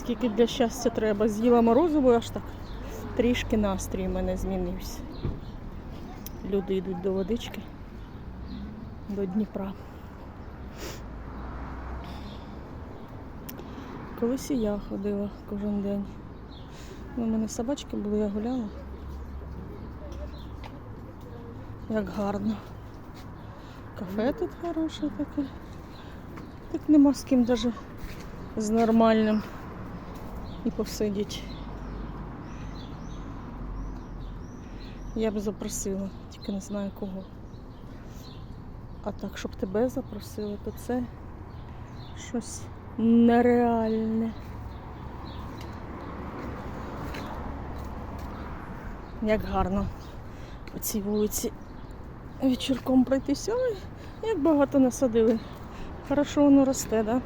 Скільки для щастя треба. З'їла морозиво, аж так трішки настрій у мене змінився. Люди йдуть до водички, до Дніпра. Колись і я ходила кожен день. Ну, У мене собачки були, я гуляла. Як гарно. Кафе тут хороше таке. Так нема з ким даже з нормальним і посидіть. Я б запросила, тільки не знаю кого. А так, щоб тебе запросили, то це щось нереальне. Як гарно по цій вулиці вечірком пройтися. Ой, як багато насадили. Хорошо воно росте, да?